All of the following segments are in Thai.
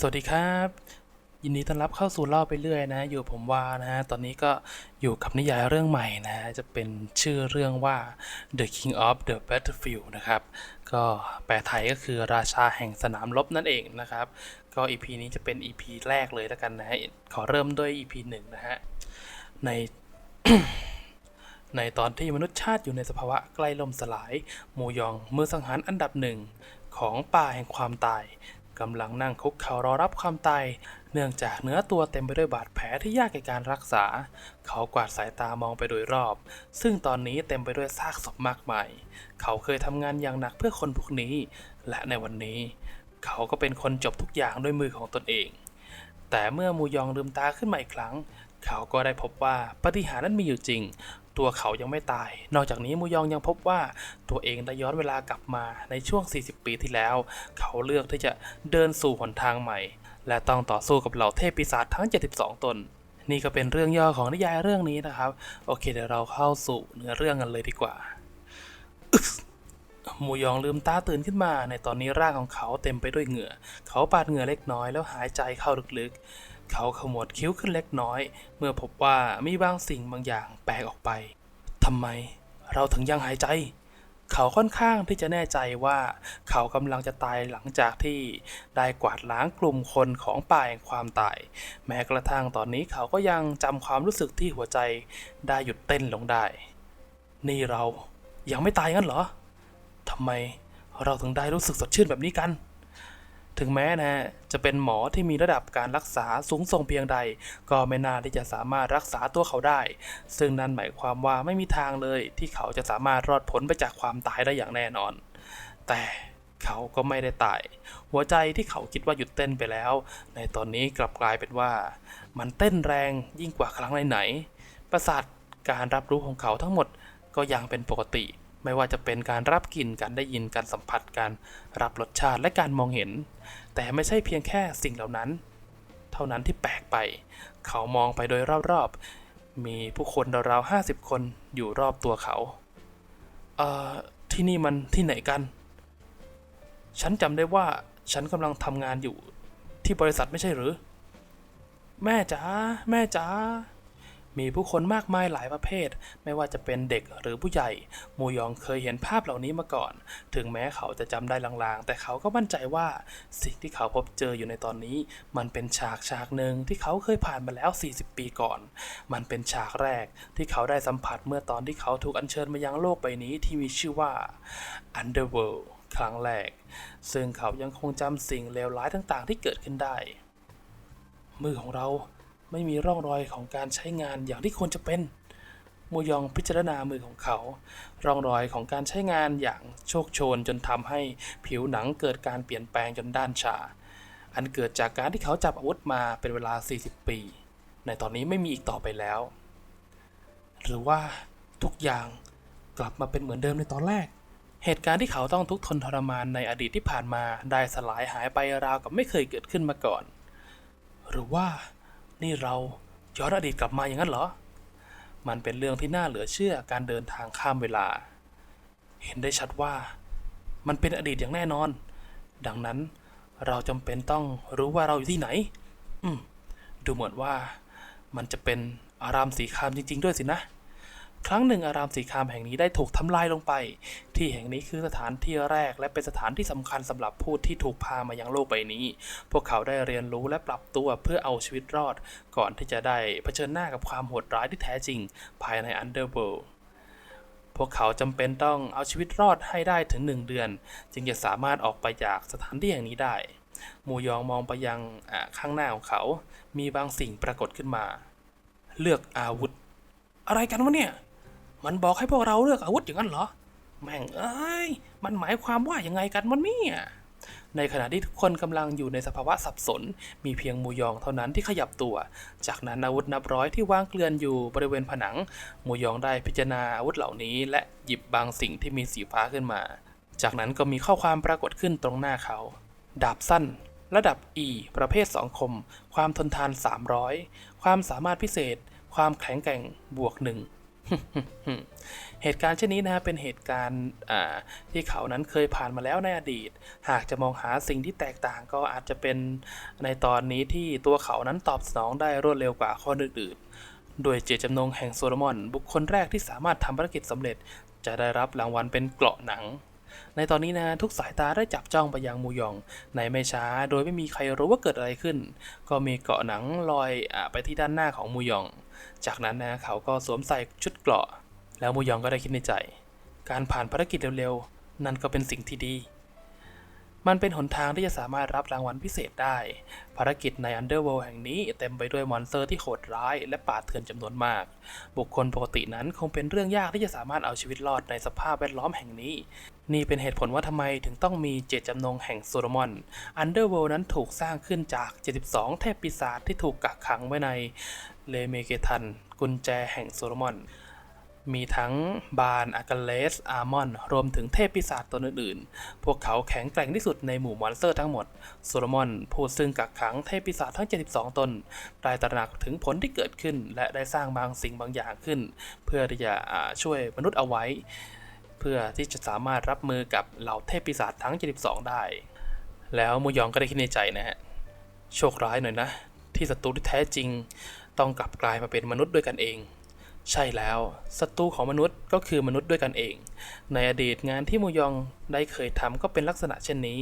สวัสดีครับ ยินดีต้อนรับเข้าสู่เล่าไปเรื่อยนะอยู่ผมว่านะฮะตอนนี้ก็อยู่กับนิยายเรื่องใหม่นะจะเป็นชื่อเรื่องว่า The King of the Battlefield นะครับ ก็แปลไทยก็คือราชาแห่งสนามรบนั่นเองนะครับ ก็ EP นี้จะเป็น EP แรกเลยแล้วกันนะฮะขอเริ่มด้วย EP หนึ่งนะฮะในในตอนที่มนุษยชาติอยู่ในสภาวะใกล้ล่มสลายหมูยองมือสังหารอันดับหนึ่งของป่าแห่งความตาย กำลังนั่งคุกเข่ารอรับความตาย เนื่องจากเนื้อตัวเต็มไปด้วยบาดแผลที่ยากแก่การรักษา เขากวาดสายตามองไปโดยรอบ ซึ่งตอนนี้เต็มไปด้วยซากศพมากมาย เขาเคยทำงานอย่างหนักเพื่อคนพวกนี้ และในวันนี้ เขาก็เป็นคนจบทุกอย่างด้วยมือของตนเอง แต่เมื่อมูยองลืมตาขึ้นมาอีกครั้ง เขาก็ได้พบว่าปาฏิหารนั้นมีอยู่จริง ตัวเขายังไม่ตาย นอกจากนี้มูยองยังพบว่าตัวเองได้ย้อนเวลากลับมาในช่วง 40 ปีที่แล้ว เขาเลือกที่จะเดินสู่หนทางใหม่ และต้องต่อสู้กับเหล่าเทพปีศาจทั้ง 72 ตนนี่ก็เป็นเรื่องย่อของนิยายเรื่องนี้นะครับ โอเคเดี๋ยวเราเข้าสู่เนื้อเรื่องกันเลยดีกว่าหมูยองลืมตาตื่นขึ้นมา ในตอนนี้ร่างของเขาเต็มไปด้วยเหงื่อ เขาปาดเหงื่อเล็กน้อยแล้วหายใจเข้าลึกๆ เขาขมวดคิ้วขึ้นเล็กน้อย เมื่อพบว่ามีบางสิ่งบางอย่างแปลกออกไปทำไมเราถึงยังหายใจ เขาค่อนข้างที่จะแน่ใจว่าเขากำลังจะตายหลังจากที่ได้กวาดล้างกลุ่มคนของป่าแห่งความตาย แม้กระทั่งตอนนี้เขาก็ยังจำความรู้สึกที่หัวใจได้หยุดเต้นลงได้ นี่เรายังไม่ตายงั้นเหรอทำไมเราถึงได้รู้สึกสดชื่นแบบนี้กัน ถึงแม้นะจะเป็นหมอที่มีระดับการรักษาสูงส่งเพียงใด ก็ไม่น่าที่จะสามารถรักษาตัวเขาได้ ซึ่งนั่นหมายความว่าไม่มีทางเลยที่เขาจะสามารถรอดพ้นไปจากความตายได้อย่างแน่นอน แต่เขาก็ไม่ได้ตาย หัวใจที่เขาคิดว่าหยุดเต้นไปแล้ว ในตอนนี้กลับกลายเป็นว่า มันเต้นแรงยิ่งกว่าครั้งไหนๆประสาทการรับรู้ของเขาทั้งหมดก็ยังเป็นปกติ ไม่ว่าจะเป็นการรับกลิ่นการได้ยินการสัมผัสการรับรสชาติและการมองเห็น แต่ไม่ใช่เพียงแค่สิ่งเหล่านั้น เท่านั้นที่แปลกไป เขามองไปโดยรอบๆมีผู้คนราวๆห้าสิบคนอยู่รอบตัวเขาเอ่อที่นี่มันที่ไหนกัน ฉันจำได้ว่าฉันกำลังทำงานอยู่ที่บริษัทไม่ใช่หรือ แม่จ๋าแม่จ๋า มีผู้คนมากมายหลายประเภท ไม่ว่าจะเป็นเด็กหรือผู้ใหญ่ มูยองเคยเห็นภาพเหล่านี้มาก่อน ถึงแม้เขาจะจำได้ลางๆ แต่เขาก็มั่นใจว่าสิ่งที่เขาพบเจออยู่ในตอนนี้ มันเป็นฉากฉากหนึ่งที่เขาเคยผ่านมาแล้ว 40 ปีก่อน มันเป็นฉากแรกที่เขาได้สัมผัสเมื่อตอนที่เขาถูกอัญเชิญมายังโลกใบนี้ที่มีชื่อว่า Underworld ครั้งแรก ซึ่งเขายังคงจำสิ่งเลวร้ายต่างๆ ที่เกิดขึ้นได้ มือของเรา ไม่มีร่องรอยของการใช้งานอย่างที่ควรจะเป็นมูยองพิจารณามือของเขา ร่องรอยของการใช้งานอย่างโชคโชนจนทำให้ผิวหนังเกิดการเปลี่ยนแปลงจนด้านชา อันเกิดจากการที่เขาจับอาวุธมาเป็นเวลา 40 ปี ในตอนนี้ไม่มีอีกต่อไปแล้ว หรือว่าทุกอย่างกลับมาเป็นเหมือนเดิมในตอนแรก เหตุการณ์ที่เขาต้องทุกข์ทนทรมานในอดีตที่ผ่านมาได้สลายหายไปราวกับไม่เคยเกิดขึ้นมาก่อน หรือว่า นี่เราย้อนอดีตกลับมาอย่างนั้นเหรอ มันเป็นเรื่องที่น่าเหลือเชื่อการเดินทางข้ามเวลา เห็นได้ชัดว่า มันเป็นอดีตอย่างแน่นอน ดังนั้นเราจำเป็นต้องรู้ว่าเราอยู่ที่ไหน อืม ดูเหมือนว่ามันจะเป็นอารามสีคามจริง ๆ ด้วยสินะ ครั้งหนึ่งอารามสีครามแห่งนี้ได้ถูกทำลายลงไป ที่แห่งนี้คือสถานที่แรกและเป็นสถานที่สำคัญสำหรับผู้ที่ถูกพามายังโลกใบนี้ พวกเขาได้เรียนรู้และปรับตัวเพื่อเอาชีวิตรอด ก่อนที่จะได้เผชิญหน้ากับความโหดร้ายที่แท้จริง ภายใน Underworld พวกเขาจำเป็นต้องเอาชีวิตรอดให้ได้ถึงหนึ่งเดือน จึงจะสามารถออกไปจากสถานที่แห่งนี้ได้มูยองมองไปยังข้างหน้าของเขา มีบางสิ่งปรากฏขึ้นมา เลือกอาวุธ อะไรกันวะเนี่ย มันบอกให้พวกเราเลือกอาวุธอย่างนั้นเหรอ แม่งเอ้ย มันหมายความว่าอยังไงกันวะเนี่ยในขณะที่ทุกคนกำลังอยู่ในสภาวะสับสน มีเพียงมูยองเท่านั้นที่ขยับตัว จากนั้นอาวุธนับร้อยที่วางเกลื่อนอยู่บริเวณผนัง มูยองได้พิจารณาอาวุธเหล่านี้ และหยิบบางสิ่งที่มีสีฟ้าขึ้นมา จากนั้นก็มีข้อความปรากฏขึ้นตรงหน้าเขา ดาบสั้น ระดับ E ประเภทสองคม ความทนทาน 300 ความสามารถพิเศษ ความแข็งแกร่งบวกหนึ่ง เหตุการณ์เช่นนี้นะฮะเป็นเหตุการณ์ที่เขานั้นเคยผ่านมาแล้วในอดีต หากจะมองหาสิ่งที่แตกต่างก็อาจจะเป็นในตอนนี้ที่ตัวเขานั้นตอบสนองได้รวดเร็วกว่าคนอื่นๆ โดยเจตจำนงแห่งโซโลมอน บุคคลแรกที่สามารถทำภารกิจสำเร็จ จะได้รับรางวัลเป็นเกราะหนัง ในตอนนี้นะทุกสายตาได้จับจ้องไปยังมูยอง ในไม่ช้า โดยไม่มีใครรู้ว่าเกิดอะไรขึ้น ก็มีเกราะหนังลอยอไปที่ด้านหน้าของมูยอง จากนั้นนะเขาก็สวมใส่ชุดเกราะ แล้วมูยองก็ได้คิดในใจ การผ่านภารกิจเร็วๆ นั่นก็เป็นสิ่งที่ดี มันเป็นหนทางที่จะสามารถรับรางวัลพิเศษได้ ภารกิจใน Underworld แห่งนี้เต็มไปด้วยมอนสเตอร์ที่โหดร้าย และป่าเถื่อนจำนวนมาก บุคคลปกตินั้นคงเป็นเรื่องยากที่จะสามารถเอาชีวิตรอดในสภาพแวดล้อมแห่งนี้ นี่เป็นเหตุผลว่าทำไมถึงต้องมีเจตจำนงแห่งโซโลมอน Underworld นั้นถูกสร้างขึ้นจาก 72 เทพปีศาจที่ถูกกักขังไว้ในเลเมเกทัน กุญแจแห่งโซโลมอน มีทั้งบานอากาเลส อาร์มอน รวมถึงเทพปีศาจตนอื่นๆ พวกเขาแข็งแกร่งที่สุดในหมู่มอนสเตอร์ทั้งหมด โซโลมอนผู้ซึ่งกักขังเทพปีศาจทั้ง 72 ตน ได้ตระหนักถึงผลที่เกิดขึ้น และได้สร้างบางสิ่งบางอย่างขึ้น เพื่อที่จะช่วยมนุษย์เอาไว้ เพื่อที่จะสามารถรับมือกับเหล่าเทพปีศาจทั้ง 72 ได้ แล้วมูยองก็ได้คิดในใจนะฮะ โชคร้ายหน่อยนะ ที่ศัตรูที่แท้จริง ต้องกลับกลายมาเป็นมนุษย์ด้วยกันเอง ใช่แล้วศัตรูของมนุษย์ก็คือมนุษย์ด้วยกันเอง ในอดีตงานที่มูยองได้เคยทำก็เป็นลักษณะเช่นนี้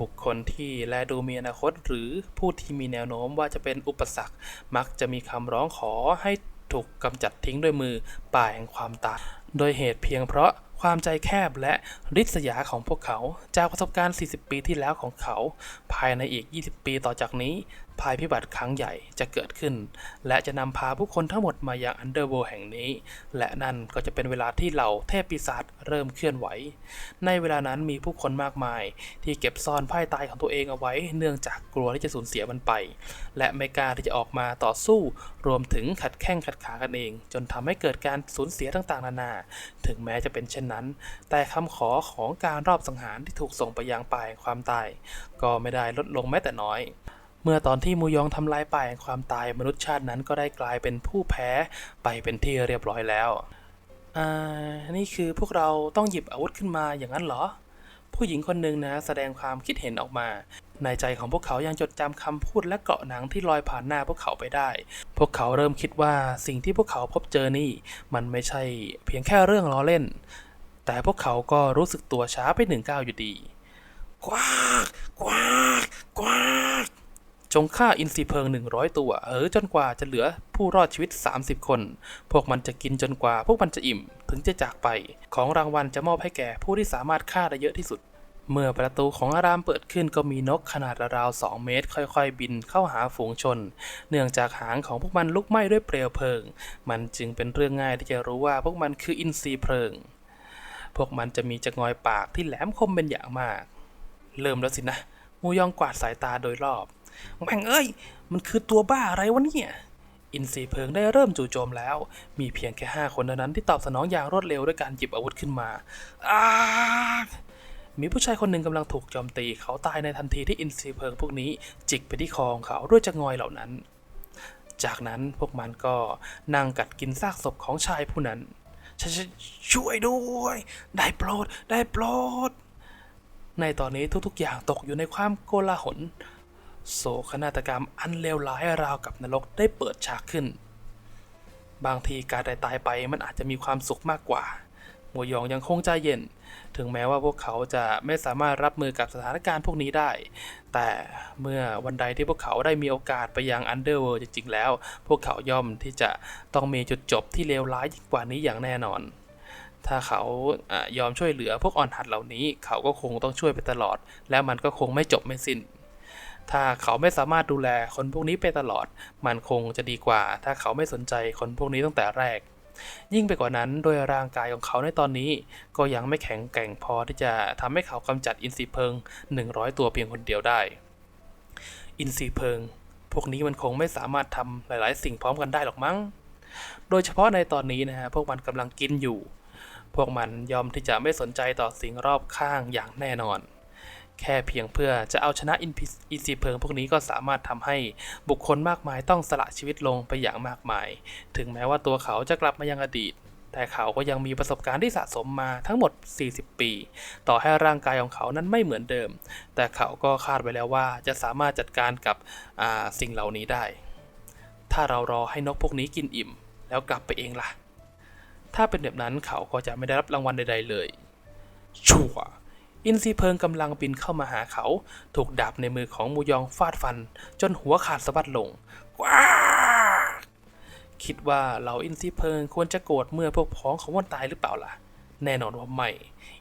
บุคคลที่แลดูมีอนาคต หรือผู้ที่มีแนวโน้มว่าจะเป็นอุปสรรค มักจะมีคำร้องขอให้ถูกกำจัดทิ้งด้วยมือป่าแห่งความตายโดยเหตุเพียงเพราะ ความใจแคบและริษยาของพวกเขา จากประสบการณ์ 40 ปีที่แล้วของเขา ภายในอีก 20 ปีต่อจากนี้ ภัยพิบัติครั้งใหญ่จะเกิดขึ้น และจะนำพาผู้คนทั้งหมดมายังอันเดอร์โวแห่งนี้ และนั่นก็จะเป็นเวลาที่เหล่าเทพปีศาจเริ่มเคลื่อนไหว ในเวลานั้นมีผู้คนมากมาย ที่เก็บซ่อนไพ่ตายของตัวเองเอาไว้ เนื่องจากกลัวที่จะสูญเสียมันไป และไม่กล้าที่จะออกมาต่อสู้ รวมถึงขัดแข้งขัดขากันเอง จนทำให้เกิดการสูญเสียต่างๆ นานา ถึงแม้จะเป็นเช่นนั้น แต่คำขอของการรอบสังหารที่ถูกส่งไปยังป่าแห่งความตาย ก็ไม่ได้ลดลงแม้แต่น้อย เมื่อตอนที่มูยองทำลายป่าแห่งความตายมนุษย์ชาตินั้นก็ได้กลายเป็นผู้แพ้ไปเป็นที่เรียบร้อยแล้วอ่านี่คือพวกเราต้องหยิบอาวุธขึ้นมาอย่างนั้นเหรอ ผู้หญิงคนหนึ่งนะแสดงความคิดเห็นออกมาในใจของพวกเขายังจดจำคำพูดและเกาะหนังที่ลอยผ่านหน้าพวกเขาไปได้ พวกเขาเริ่มคิดว่าสิ่งที่พวกเขาพบเจอนี่ มันไม่ใช่เพียงแค่เรื่องล้อเล่น แต่พวกเขาก็รู้สึกตัวช้าไปหนึ่งก้าวอยู่ดี กวากกวากกวากจงฆ่าอินทรีเพลิง100ตัว เออจนกว่าจะเหลือผู้รอดชีวิต 30 คน พวกมันจะกินจนกว่า พวกมันจะอิ่มถึงจะจากไป ของรางวัลจะมอบให้แก่ผู้ที่สามารถฆ่าได้เยอะที่สุด เมื่อประตูของอารามเปิดขึ้นก็มีนกขนาดราวๆ2เมตร ค่อยๆ บินเข้าหาฝูงชน เนื่องจากหางของพวกมันลุกไหม้ด้วยเปลวเพลิง มันจึงเป็นเรื่องง่ายที่จะรู้ว่าพวกมันคืออินทรีเพลิง พวกมันจะมีจะงอยปากที่แหลมคมเป็นอย่างมาก เริ่มแล้วสินะมูยองกวาดสายตาโดยรอบ แม่งเอ้ย มันคือตัวบ้าอะไรวะเนี่ย อินทรีเพิงได้เริ่มจู่โจมแล้ว มีเพียงแค่ห้าคนเท่านั้นที่ตอบสนองอย่างรวดเร็วด้วยการหยิบอาวุธขึ้นมาอ้ามีผู้ชายคนหนึ่งกำลังถูกโจมตี เขาตายในทันทีที่อินทรีเพิงพวกนี้จิกไปที่คอของเขาด้วยจะงอยเหล่านั้น จากนั้นพวกมันก็นั่งกัดกินซากศพของชายผู้นั้น ชชช่วยด้วย ได้โปรด ได้โปรด ในตอนนี้ทุกๆอย่างตกอยู่ในความโกลาหล โศกนาฏกรรมอันเลวร้ายราวกับนรกได้เปิดฉากขึ้น บางทีการได้ตายไปมันอาจจะมีความสุขมากกว่า หมวยองยังคงใจเย็น ถึงแม้ว่าพวกเขาจะไม่สามารถรับมือกับสถานการณ์พวกนี้ได้ แต่เมื่อวันใดที่พวกเขาได้มีโอกาสไปยังอันเดอร์เวิลด์จริงๆแล้ว พวกเขาย่อมที่จะต้องมีจุดจบที่เลวร้ายยิ่งกว่านี้อย่างแน่นอน ถ้าเขาอยอมช่วยเหลือพวกอ่อนหัดเหล่านี้ เขาก็คงต้องช่วยไปตลอด และมันก็คงไม่จบไม่สิ้นถ้าเขาไม่สามารถดูแลคนพวกนี้ไปตลอด มันคงจะดีกว่า ถ้าเขาไม่สนใจคนพวกนี้ตั้งแต่แรก ยิ่งไปกว่านั้นโดยร่างกายของเขาในตอนนี้ ก็ยังไม่แข็งแกร่งพอที่จะทำให้เขากำจัดอินทรีเพิง 100 ตัวเพียงคนเดียวได้ อินทรีเพิง พวกนี้มันคงไม่สามารถทำหลาย ๆ สิ่งพร้อมกันได้หรอกมั้ง โดยเฉพาะในตอนนี้นะฮะพวกมันกำลังกินอยู่ พวกมันยอมที่จะไม่สนใจต่อสิ่งรอบข้างอย่างแน่นอน แค่เพียงเพื่อจะเอาชนะอินพิอินทรีเพลิงพวกนี้ก็สามารถทำให้บุคคลมากมายต้องสละชีวิตลงไปอย่างมากมาย ถึงแม้ว่าตัวเขาจะกลับมายังอดีต แต่เขาก็ยังมีประสบการณ์ที่สะสมมาทั้งหมด 40 ปี ต่อให้ร่างกายของเขานั้นไม่เหมือนเดิม แต่เขาก็คาดไว้แล้วว่าจะสามารถจัดการกับสิ่งเหล่านี้ได้ ถ้าเรารอให้นกพวกนี้กินอิ่ม แล้วกลับไปเองล่ะ ถ้าเป็นแบบนั้นเขาก็จะไม่ได้รับรางวัลใด ๆ เลย ชัว อินทรีเพิงกำลังบินเข้ามาหาเขา ถูกดาบในมือของมูยองฟาดฟัน จนหัวขาดสะบัดลงว้าคิดว่าเหล่าอินทรีเพิงควรจะโกรธเมื่อพวกพ้องของมันตายหรือเปล่าล่ะ แน่นอนว่าไม่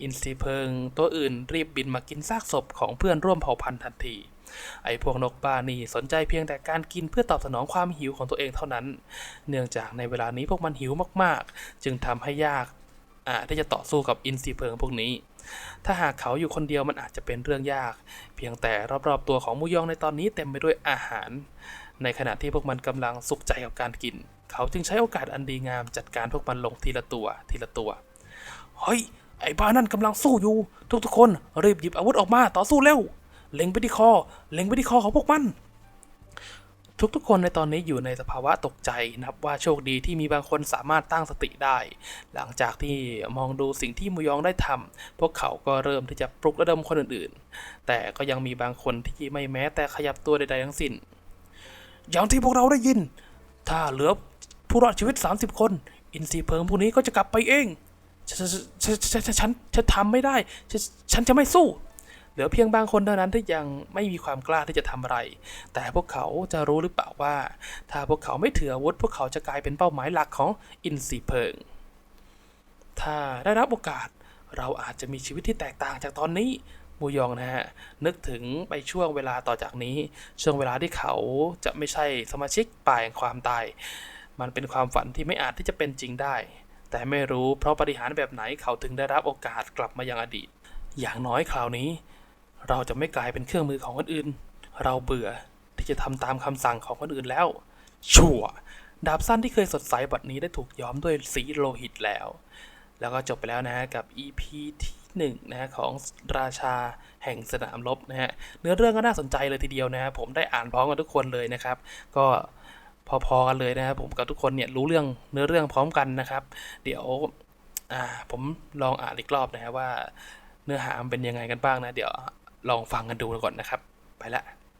อินทรีเพิงตัวอื่นรีบบินมากินซากศพของเพื่อนร่วมเผ่าพันธุ์ทันที ไอ้พวกนกบ้านี่สนใจเพียงแต่การกินเพื่อตอบสนองความหิวของตัวเองเท่านั้น เนื่องจากในเวลานี้พวกมันหิวมากๆ จึงทำให้ยากอ่าที่จะต่อสู้กับอินทรีเพิงพวกนี้ ถ้าหากเขาอยู่คนเดียวมันอาจจะเป็นเรื่องยาก เพียงแต่รอบๆตัวของมูยองในตอนนี้เต็มไปด้วยอาหาร ในขณะที่พวกมันกำลังสุขใจกับการกิน เขาจึงใช้โอกาสอันดีงามจัดการพวกมันลงทีละตัวทีละตัว เฮ้ย ไอ้บ้านั่นกำลังสู้อยู่ ทุกๆคนรีบหยิบอาวุธออกมาต่อสู้เร็ว เล็งไปที่คอ เล็งไปที่คอของพวกมัน ทุกๆ คนในตอนนี้อยู่ในสภาวะตกใจนับว่าโชคดีที่มีบางคนสามารถตั้งสติได้ หลังจากที่มองดูสิ่งที่มูยองได้ทำพวกเขาก็เริ่มที่จะปลุกระดมคนอื่นๆ แต่ก็ยังมีบางคนที่ไม่แม้แต่ขยับตัวใดๆทั้งสิ้น อย่างที่พวกเราได้ยิน ถ้าเหลือผู้รอดชีวิต 30 คน อินทรีย์เพลิงพวกนี้ก็จะกลับไปเอง ฉันฉันฉันทำไม่ได้ ฉันจะไม่สู้ เหลือเพียงบางคนเท่านั้นที่ยังไม่มีความกล้าที่จะทำอะไร แต่พวกเขาจะรู้หรือเปล่าว่า ถ้าพวกเขาไม่ถืออาวุธ พวกเขาจะกลายเป็นเป้าหมายหลักของอินทรีเพลิง ถ้าได้รับโอกาสเราอาจจะมีชีวิตที่แตกต่างจากตอนนี้มูยองนะฮะ นึกถึงไปช่วงเวลาต่อจากนี้ ช่วงเวลาที่เขาจะไม่ใช่สมาชิกป่าแห่งความตาย มันเป็นความฝันที่ไม่อาจที่จะเป็นจริงได้ แต่ไม่รู้เพราะปฏิหารแบบไหนเขาถึงได้รับโอกาสกลับมายังอดีต อย่างน้อยคราวนี้ เราจะไม่กลายเป็นเครื่องมือของคนอื่น เราเบื่อที่จะทำตามคำสั่งของคนอื่นแล้ว ชั่ว ดาบสั้นที่เคยสดใสบัดนี้ได้ถูกย้อมด้วยสีโลหิตแล้ว แล้วก็จบไปแล้วนะฮะกับ EP ที่หนึ่งนะฮะของราชาแห่งสนามรบนะฮะเนื้อเรื่องก็น่าสนใจเลยทีเดียวนะฮะผมได้อ่านพร้อมกันทุกคนเลยนะครับ ก็พอๆกันเลยนะครับผมกับทุกคนเนี่ยรู้เรื่องเนื้อเรื่องพร้อมกันนะครับ เดี๋ยวผมลองอ่านอีกรอบนะฮะว่าเนื้อหามันเป็นยังไงกันบ้างนะ เดี๋ยว ลองฟังกันดูก่อนนะครับ ไปละ